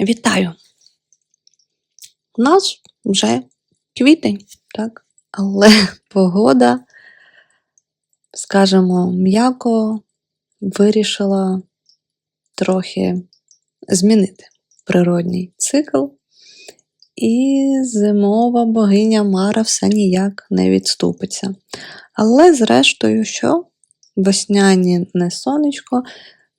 Вітаю! У нас вже квітень, так? Але погода, скажімо, м'яко вирішила трохи змінити природній цикл, і зимова богиня Мара все ніяк не відступиться. Але, зрештою, що весняне сонечко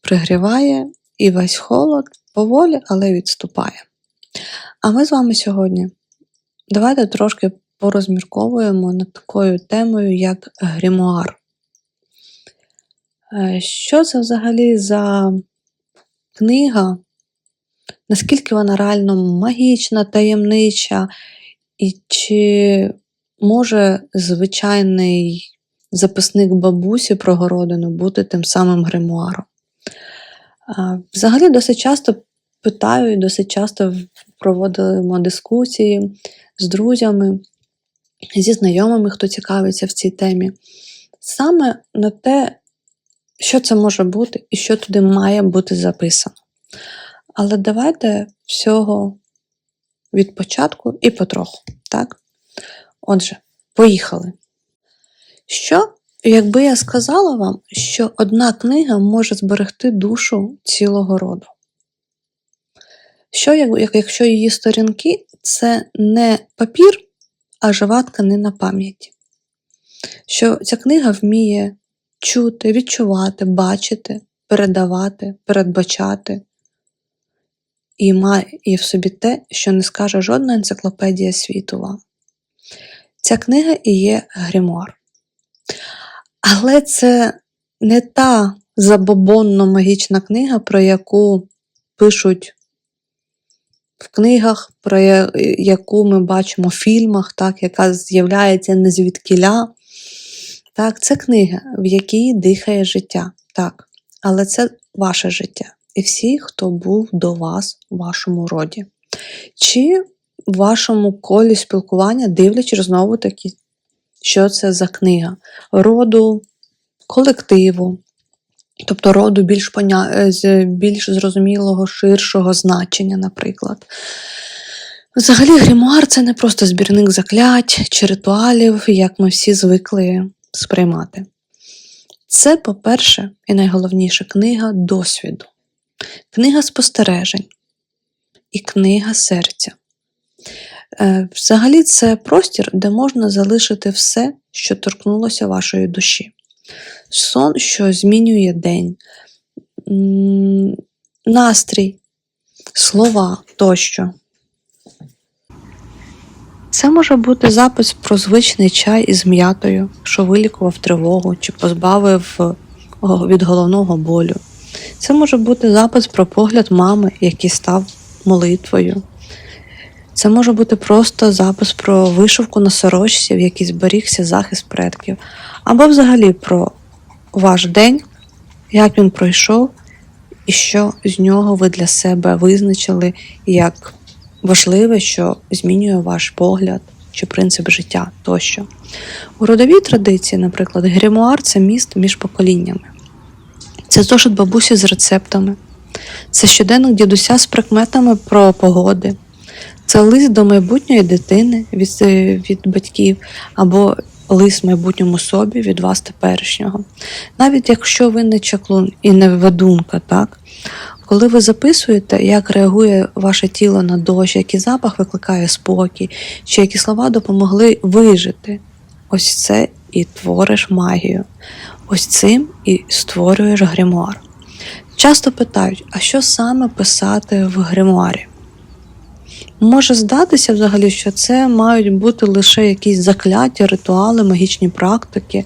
пригріває і весь холод поволі, але відступає. А ми з вами сьогодні давайте трошки порозмірковуємо над такою темою, як грімуар. Е, Що це взагалі за книга? Наскільки вона реально магічна, таємнича, і чи може звичайний записник бабусі про городину бути тим самим гримуаром? Взагалі, досить часто питаю досить часто проводимо дискусії з друзями, зі знайомими, хто цікавиться в цій темі, саме на те, що це може бути і що туди має бути записано. Але давайте всього від початку і потроху. так? Отже, поїхали. Що Якби я сказала вам, що одна книга може зберегти душу цілого роду. Що, якщо її сторінки це не папір, а жива тканина пам'яті? Що ця книга вміє чути, відчувати, бачити, передавати, передбачати і має в собі те, що не скаже жодна енциклопедія світу вам. Ця книга і є гримуар. Але це не та забобонно магічна книга, про яку пишуть в книгах, про яку ми бачимо в фільмах, так, яка з'являється не звідкіля. Так, Це книга, в якій дихає життя. так, Але це ваше життя. І всі, хто був до вас в вашому роді. Чи в вашому колі спілкування, дивлячись знову таки що це за книга, роду колективу, тобто роду більш поня... Е, більш зрозумілого, ширшого значення, наприклад. Взагалі, грімуар це не просто збірник заклять чи ритуалів, як ми всі звикли сприймати. Це, по-перше, і найголовніше книга досвіду, книга спостережень і книга серця. Е, взагалі, це простір, де можна залишити все, що торкнулося вашої душі. Сон, що змінює день, настрій, слова тощо. Це може бути запис про звичний чай із м'ятою, що вилікував тривогу чи позбавив від головного болю. Це може бути запис про погляд мами, який став молитвою. Це може бути просто запис про вишивку на сорочці, в якій зберігся захист предків, або взагалі про ваш день, як він пройшов, і що з нього ви для себе визначили як важливе, що змінює ваш погляд чи принцип життя тощо. У родовій традиції, наприклад, гримуар це міст між поколіннями. Це зошит бабусі з рецептами, це щоденник дідуся з прикметами про погоди. Це лист до майбутньої дитини від від батьків, або лист майбутньому собі від вас теперішнього. Навіть якщо ви не чаклун і не ведунка, так? Коли ви записуєте, як реагує ваше тіло на дощ, який запах викликає спокій, чи які слова допомогли вижити, ось це і твориш магію. Ось цим і створюєш гримуар. Часто питають, а що саме писати в гримуарі? Може здатися взагалі, що це мають бути лише якісь закляття, ритуали, магічні практики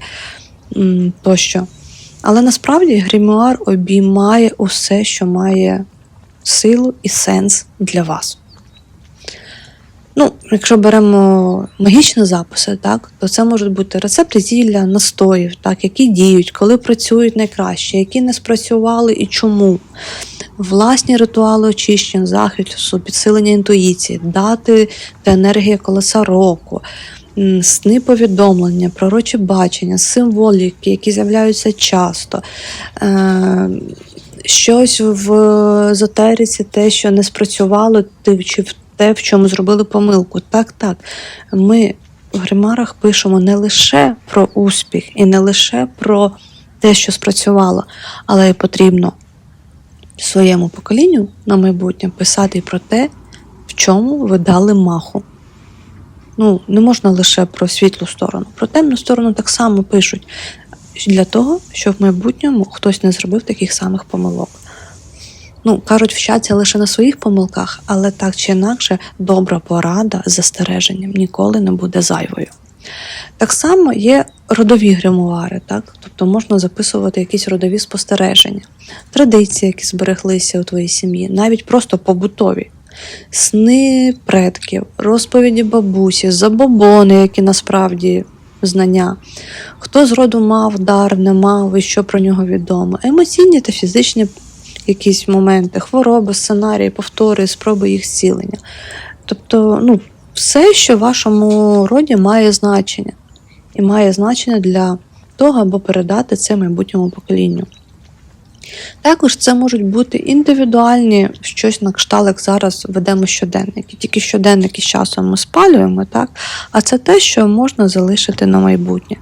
тощо. Але насправді гримуар обіймає усе, що має силу і сенс для вас. Ну, Якщо беремо магічні записи, так, то це можуть бути рецепти зілля, настоїв, так, які діють, коли працюють найкраще, які не спрацювали і чому власні ритуали очищення, захисту, підсилення інтуїції, дати та енергія колеса року, сни повідомлення, пророчі бачення, символіки, які з'являються часто. Е, щось в езотериці, те, що не спрацювало, чи в те, в чому зробили помилку. Так, так. Ми в гримарах пишемо не лише про успіх і не лише про те, що спрацювало, але й потрібно своєму поколінню на майбутнє писати про те, в чому ви дали маху. Ну, не можна лише про світлу сторону. Про темну сторону так само пишуть для того, щоб в майбутньому хтось не зробив таких самих помилок. Ну, кажуть, вчаться лише на своїх помилках, але так чи інакше, добра порада з застереженням ніколи не буде зайвою. Так само є родові гримуари, так? тобто можна записувати якісь родові спостереження, традиції, які збереглися у твоїй сім'ї, навіть просто побутові. Сни предків, розповіді бабусі, забобони, які насправді знання, хто з роду мав дар, не мав і що про нього відомо, емоційні та фізичні якісь моменти, хвороби, сценарії, повтори, спроби їх зцілення. Тобто, ну, все, що в вашому роді має значення, і має значення для того, аби передати це майбутньому поколінню. Також це можуть бути індивідуальні щось на кшталт, як зараз ведемо щоденники. Тільки щоденники з часом ми спалюємо, так? а це те, що можна залишити на майбутнє.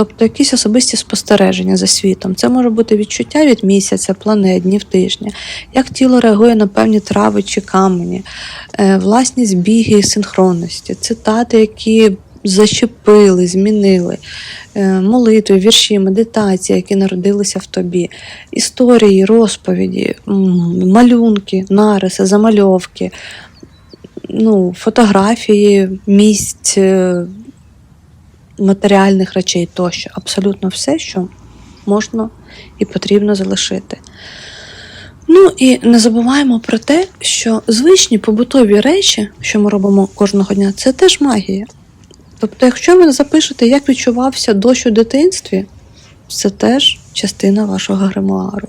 Тобто якісь особисті спостереження за світом. Це може бути відчуття від місяця, планет, днів тижня, як тіло реагує на певні трави чи камені, е, власні збіги і синхронності, цитати, які зачепили, змінили, е, молитви, вірші, медитації, які народилися в тобі, історії, розповіді, малюнки, нариси, замальовки, ну, фотографії місць. Е, матеріальних речей тощо, абсолютно все, що можна і потрібно залишити. Ну і не забуваємо про те, що звичні побутові речі, що ми робимо кожного дня, це теж магія. Тобто, якщо ви запишете, як відчувався дощ у дитинстві, це теж частина вашого гримуару.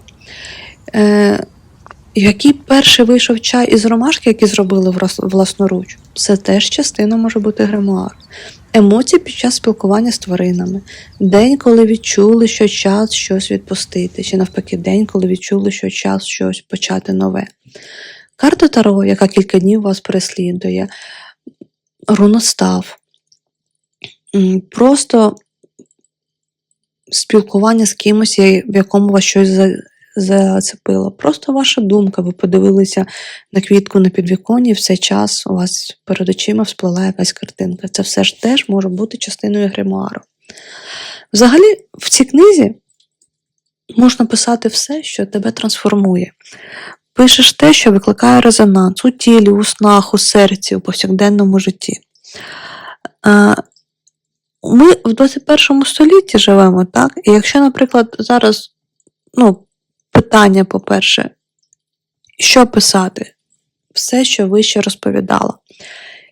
Який перший вийшов чай із ромашки, який зробили власноруч, це теж частина може бути гримуару. Емоції під час спілкування з тваринами. День, коли відчули, що час щось відпустити, чи навпаки, день, коли відчули, що час щось почати нове. Карта Таро, яка кілька днів вас переслідує, руностав. Просто спілкування з кимось, в якому вас щось зацепило. Просто ваша думка. Ви подивилися на квітку на підвіконні, і в цей час у вас перед очима всплила якась картинка. Це все ж теж може бути частиною гримуару. Взагалі, в цій книзі можна писати все, що тебе трансформує. Пишеш те, що викликає резонанс у тілі, у снах, у серці, у повсякденному житті. Ми в 21 столітті живемо, так? І якщо, наприклад, зараз ну, питання, по-перше, що писати? Все, що вище розповідала.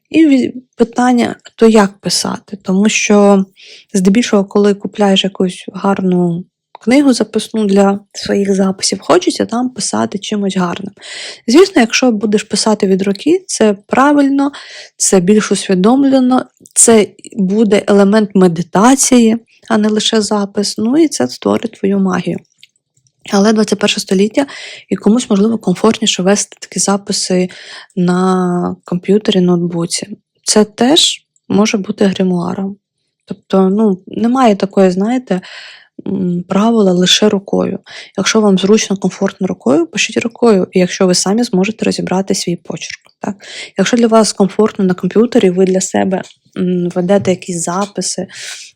І питання, то як писати? Тому що здебільшого, коли купляєш якусь гарну книгу записну для своїх записів, хочеться там писати чимось гарним. Звісно, якщо будеш писати від руки, це правильно, це більш усвідомлено, це буде елемент медитації, а не лише запис. Ну і це створить твою магію. Але 21 століття і комусь, можливо, комфортніше вести такі записи на комп'ютері, ноутбуці. Це теж може бути гримуаром. Тобто, ну, немає такої, знаєте, правила лише рукою. Якщо вам зручно, комфортно рукою, пишіть рукою, і якщо ви самі зможете розібрати свій почерк. Так? Якщо для вас комфортно на комп'ютері, ви для себе ведете якісь записи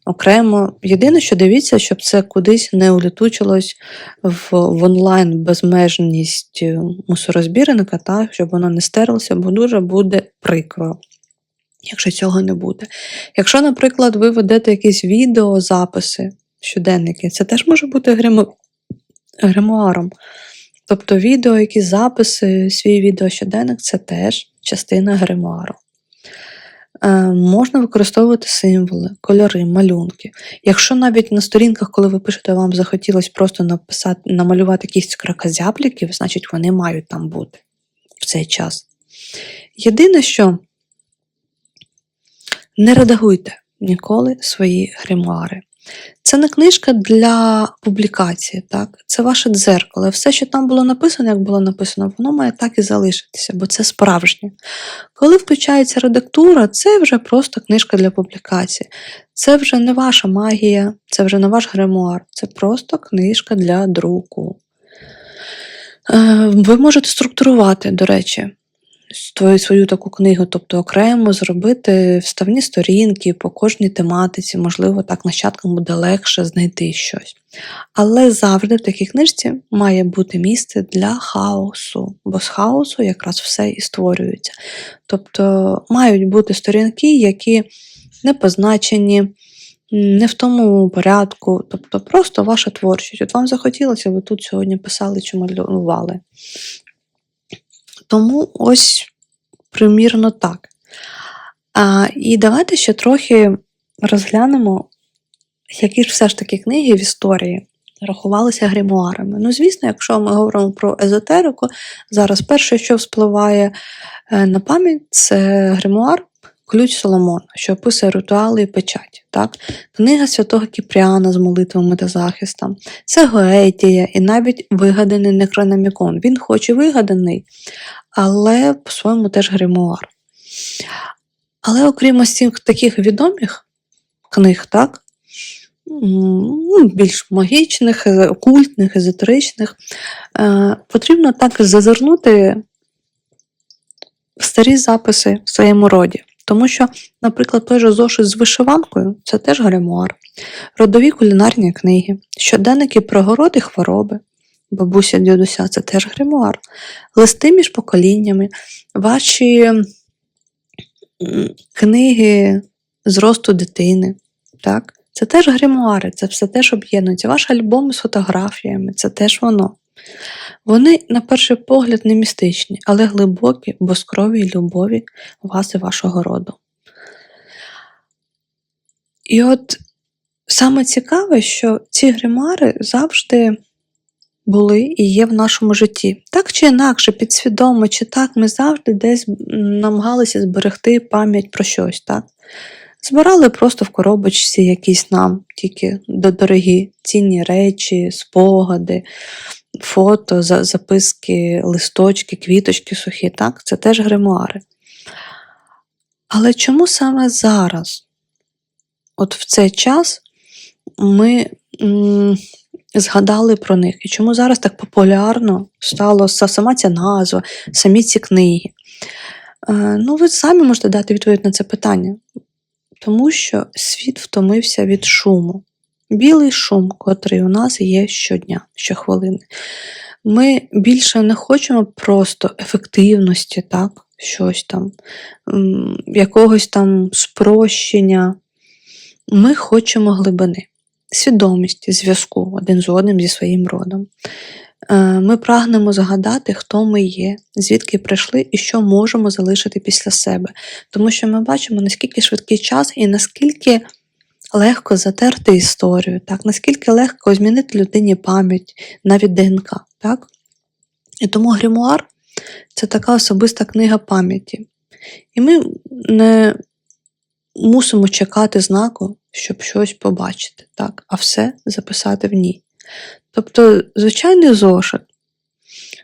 окремо. Єдине, що дивіться, щоб це кудись не улітучилось в, в онлайн безмежність е, мусорозбірника, так, щоб воно не стерлося, бо дуже буде прикро. Якщо цього не буде. Якщо, наприклад, ви ведете якісь відеозаписи, щоденники, це теж може бути гриму... гримуаром. Тобто відео, якісь записи, свій відеощоденник це теж частина гримуару. Е, можна використовувати символи, кольори, малюнки. Якщо навіть на сторінках, коли ви пишете, вам захотілося просто написати, намалювати якісь кракозябліків, значить вони мають там бути в цей час. Єдине, що не редагуйте ніколи свої гримуари. Це не книжка для публікації, так? Це ваше дзеркало. Все, що там було написано, як було написано, воно має так і залишитися, бо це справжнє. Коли включається редактура, це вже просто книжка для публікації. Це вже не ваша магія, це вже не ваш гримуар, це просто книжка для друку. Е, Ви можете структурувати, до речі, свою, свою таку книгу, тобто окремо зробити вставні сторінки по кожній тематиці, можливо, так нащадкам буде легше знайти щось. Але завжди в такій книжці має бути місце для хаосу, бо з хаосу якраз все і створюється. Тобто мають бути сторінки, які не позначені, не в тому порядку, тобто просто ваша творчість. От вам захотілося, ви тут сьогодні писали чи малювали. Тому ось примірно так. А, і давайте ще трохи розглянемо, які ж все ж таки книги в історії рахувалися гримуарами. Ну, звісно, якщо ми говоримо про езотерику, зараз перше, що вспливає е, на пам'ять, це гримуар Ключ Соломона, що описує ритуали і печать. Так? Книга святого Кіпріана з молитвами та захистом. Це Гоетія і навіть вигаданий Некрономікон. Він хоч і вигаданий, але по-своєму теж гримуар. Але окрім ось цих таких відомих книг, так, ну, більш магічних, окультних, езотеричних, е, потрібно так зазирнути старі записи в своєму роді. Тому що, наприклад, той же зошит з вишиванкою це теж гримуар, родові кулінарні книги, щоденники про городи хвороби, бабуся дідуся це теж гримуар, листи між поколіннями, ваші книги з росту дитини. Так? Це теж гримуари, це все теж об'єднується. Ваш альбом з фотографіями це теж воно. Вони, на перший погляд, не містичні, але глибокі, безкрові й любові вас і вашого роду. І от саме цікаве, що ці гримари завжди були і є в нашому житті. Так чи інакше, підсвідомо, чи так, ми завжди десь намагалися зберегти пам'ять про щось, так? Збирали просто в коробочці якісь нам тільки до- дорогі цінні речі, спогади, фото, записки, листочки, квіточки сухі, так? Це теж гримуари. Але чому саме зараз, от в цей час, ми м, згадали про них? І чому зараз так популярно стало сама ця назва, самі ці книги? Е, ну, ви самі можете дати відповідь на це питання. Тому що світ втомився від шуму. Білий шум, котрий у нас є щодня, щохвилини. Ми більше не хочемо просто ефективності, так, щось там, якогось там спрощення. Ми хочемо глибини, свідомості, зв'язку один з одним зі своїм родом. Е, Ми прагнемо згадати, хто ми є, звідки прийшли і що можемо залишити після себе. Тому що ми бачимо, наскільки швидкий час і наскільки легко затерти історію, так? наскільки легко змінити людині пам'ять, навіть ДНК. Так? І тому гримуар це така особиста книга пам'яті. І ми не мусимо чекати знаку, щоб щось побачити, так? а все записати в ній. Тобто, звичайний зошит,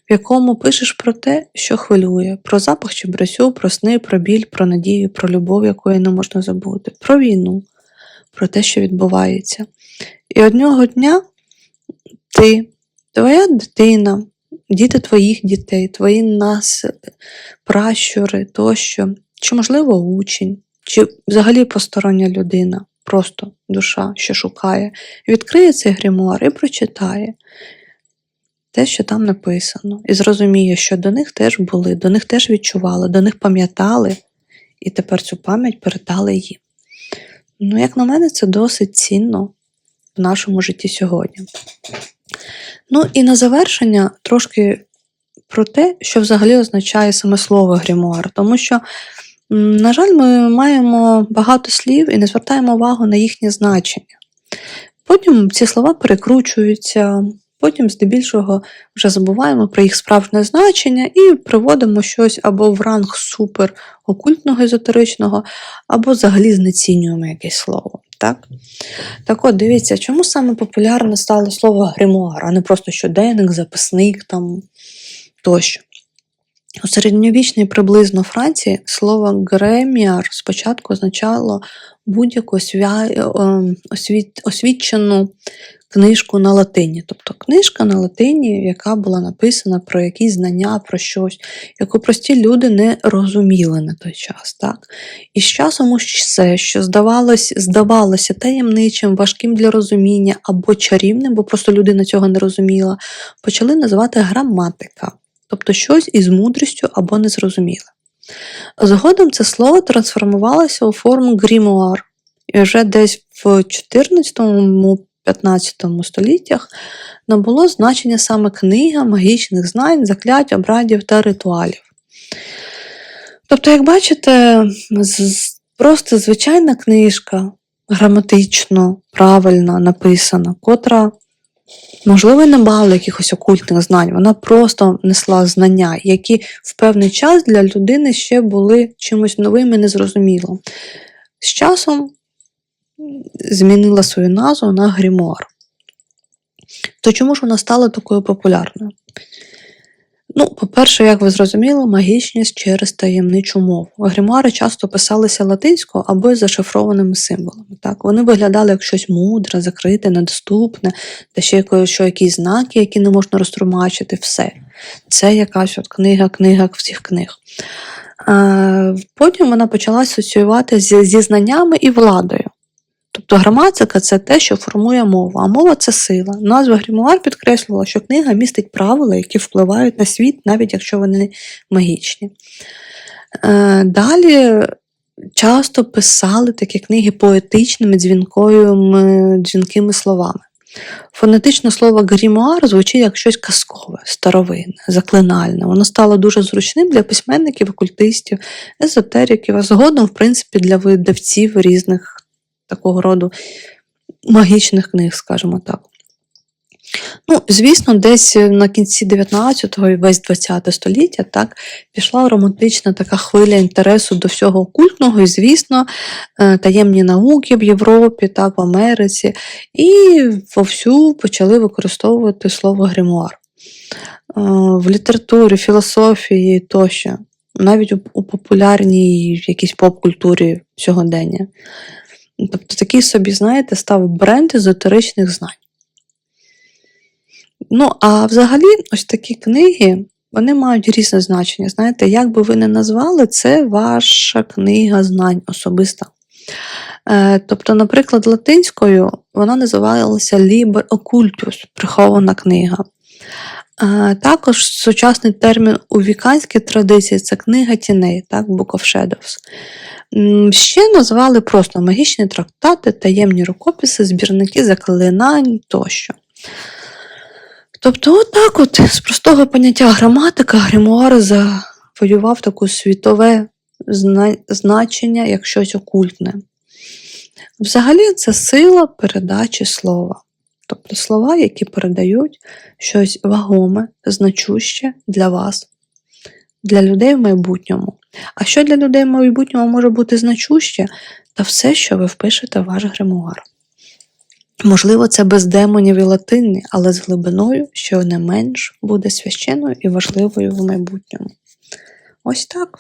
в якому пишеш про те, що хвилює, про запах чебрецю, про сни, про біль, про надію, про любов, якої не можна забути, про війну, про те, що відбувається. І одного дня ти, твоя дитина, діти твоїх дітей, твої нас, пращури тощо, чи, можливо, учень, чи взагалі постороння людина, просто душа, що шукає, відкриє цей гримуар і прочитає те, що там написано, і зрозуміє, що до них теж були, до них теж відчували, до них пам'ятали, і тепер цю пам'ять передали їм. Ну, як на мене, це досить цінно в нашому житті сьогодні. Ну і на завершення трошки про те, що взагалі означає саме слово грімуар, тому що, на жаль, ми маємо багато слів і не звертаємо увагу на їхнє значення. Потім ці слова перекручуються, потім здебільшого вже забуваємо про їх справжнє значення і приводимо щось або в ранг супер окультного езотеричного, або взагалі знецінюємо якесь слово. Так? Так от, дивіться, чому саме популярне стало слово гримуар, а не просто щоденник, записник там тощо. У середньовічній приблизно Франції слово греміар спочатку означало будь-яку освя... е, освіт... освічену книжку на латині. Тобто книжка на латині, яка була написана про якісь знання, про щось, яку прості люди не розуміли на той час. Так? І з часом все, що здавалось, здавалося таємничим, важким для розуміння або чарівним, бо просто людина цього не розуміла, почали називати граматика, тобто щось із мудрістю або незрозуміле. Згодом це слово трансформувалося у форму грімуар, і вже десь в 14-15 століттях набуло значення саме книга магічних знань, заклять, обрядів та ритуалів. Тобто, як бачите, просто звичайна книжка, граматично, правильно написана, котра, можливо, не мала якихось окультних знань, вона просто несла знання, які в певний час для людини ще були чимось новим і незрозумілим. З часом змінила свою назву на грімуар. То чому ж вона стала такою популярною? Ну, по-перше, як ви зрозуміли, магічність через таємничу мову. Гримуари часто писалися латинською або із зашифрованими символами. Так? Вони виглядали як щось мудре, закрите, недоступне, та ще що якісь знаки, які не можна розтлумачити, все. Це якась от книга, книга всіх книг. Е, Потім вона почала асоціювати зі, зі знаннями і владою. Тобто граматика це те, що формує мову, а мова це сила. Назва грімуар підкреслювала, що книга містить правила, які впливають на світ, навіть якщо вони магічні. Е, Далі часто писали такі книги поетичними дзвінкою, дзвінкими словами. Фонетичне слово грімуар звучить як щось казкове, старовинне, заклинальне. Воно стало дуже зручним для письменників, окультистів, езотериків, а згодом, в принципі, для видавців різних такого роду магічних книг, скажімо так. Ну, звісно, десь на кінці 19-го і весь 20 століття так, пішла романтична така хвиля інтересу до всього окультного, і, звісно, е, таємні науки в Європі, так, в Америці, і вовсю почали використовувати слово гримуар. Е, В літературі, філософії тощо, навіть у, популярній якійсь поп-культурі сьогодення. Тобто такий собі, знаєте, став бренд езотеричних знань. Ну, а взагалі, ось такі книги, вони мають різне значення. Знаєте, як би ви не назвали, це ваша книга знань особиста. Е, тобто, наприклад, латинською вона називалася Liber Occultus, прихована книга. Також сучасний термін у віканській традиції це книга тіней, так, Book of Shadows. Ще назвали просто магічні трактати, таємні рукописи, збірники заклинань тощо. Тобто, отак от, з простого поняття граматика, гримуар завоював таке світове значення як щось окультне. Взагалі, це сила передачі слова. Тобто слова, які передають щось вагоме, значуще для вас, для людей в майбутньому. А що для людей в майбутньому може бути значуще? Та все, що ви впишете в ваш гримуар. Можливо, це без демонів і латини, але з глибиною, що не менш буде священною і важливою в майбутньому. Ось так.